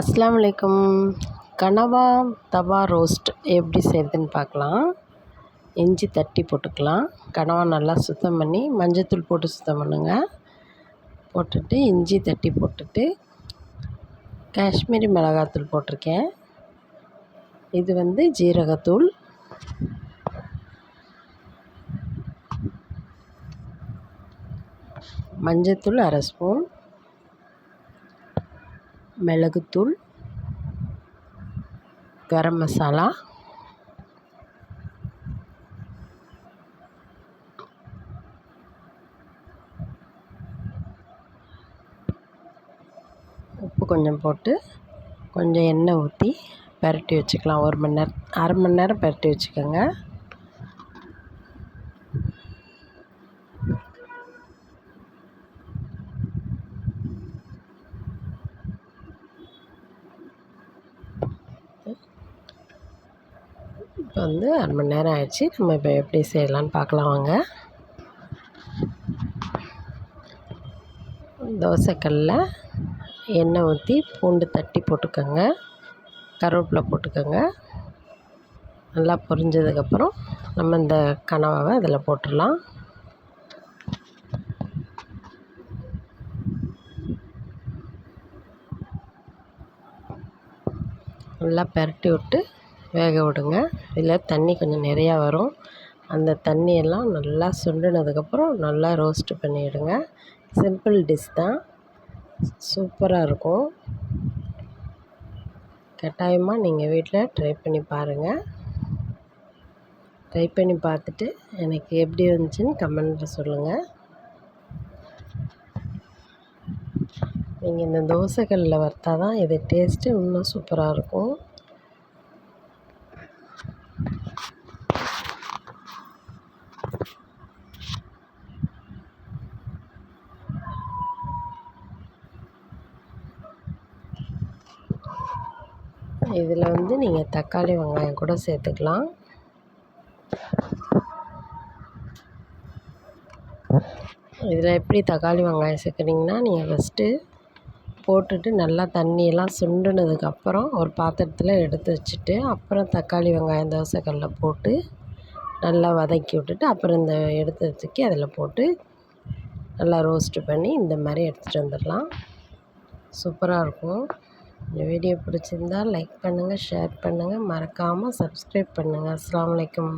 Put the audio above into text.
அஸ்லாம் வலைக்கம் கனவா தவா ரோஸ்ட் எப்படி செய்யுதுன்னு பார்க்கலாம். இஞ்சி தட்டி போட்டுக்கலாம். கனவா நல்லா சுத்தம் பண்ணி மஞ்சத்தூள் போட்டு சுத்தம் பண்ணுங்கள் போட்டுட்டு இஞ்சி தட்டி போட்டுட்டு காஷ்மீரி மிளகாத்தூள் போட்டிருக்கேன். இது வந்து ஜீரகத்தூள். மஞ்சத்தூள் அரை ஸ்பூன். மிளகுத்தூள் கரம் மசாலா உப்பு கொஞ்சம் போட்டு கொஞ்சம் எண்ணெய் ஊற்றி பரட்டி வச்சுக்கலாம். ஒரு மணி நேரம் அரை மணி நேரம் பரட்டி வச்சுக்கோங்க. இப்போ வந்து அரை மணி நேரம் ஆயிடுச்சு. நம்ம இப்போ எப்படி செய்யலான்னு பார்க்கலாம் வாங்க. தோசைக்கல்லில் எண்ணெய் ஊற்றி பூண்டு தட்டி போட்டுக்கோங்க. கருவேப்பிலை போட்டுக்கோங்க. நல்லா பொரிஞ்சதுக்கப்புறம் நம்ம இந்த கனவாவை அதில் போட்டுடலாம். நல்லா பெரட்டி விட்டு வேக விடுங்க. இதில் தண்ணி கொஞ்சம் நிறையா வரும். அந்த தண்ணியெல்லாம் நல்லா சுண்டினதுக்கப்புறம் நல்லா ரோஸ்ட்டு பண்ணிவிடுங்க சிம்பிள் டிஷ் தான். சூப்பராக இருக்கும். கட்டாயமாக நீங்கள் வீட்டில் ட்ரை பண்ணி பாருங்கள் ட்ரை பண்ணி பார்த்துட்டு எனக்கு எப்படி வந்துச்சுன்னு கமெண்ட்டில் சொல்லுங்கள் நீங்கள் இந்த தோசைக்கல்லில் வறுத்தால் தான் இது டேஸ்ட்டு இன்னும் சூப்பராக இருக்கும். இதில் வந்து நீங்கள் தக்காளி வெங்காயம் கூட சேர்த்துக்கலாம். இதில் எப்படி தக்காளி வெங்காயம் சேர்க்குறீங்கன்னா நீங்கள் ஃபஸ்ட்டு போட்டுட்டு நல்லா தண்ணியெல்லாம் சுண்டுனதுக்கப்புறம் ஒரு பாத்திரத்தில் எடுத்து வச்சுட்டு அப்புறம் தக்காளி வெங்காயம் தோசைக்கல்லில் போட்டு நல்லா வதக்கி விட்டுட்டு அப்புறம் இந்த எடுத்து வச்சுக்கி அதில் போட்டு நல்லா ரோஸ்ட்டு பண்ணி இந்த மாதிரி எடுத்துகிட்டு வந்துடலாம். சூப்பராக இருக்கும். இந்த வீடியோ பிடிச்சிருந்தா லைக் பண்ணுங்கள் ஷேர் பண்ணுங்கள் மறக்காமல் சப்ஸ்கிரைப் பண்ணுங்கள் அஸ்லாம் வலைக்கம்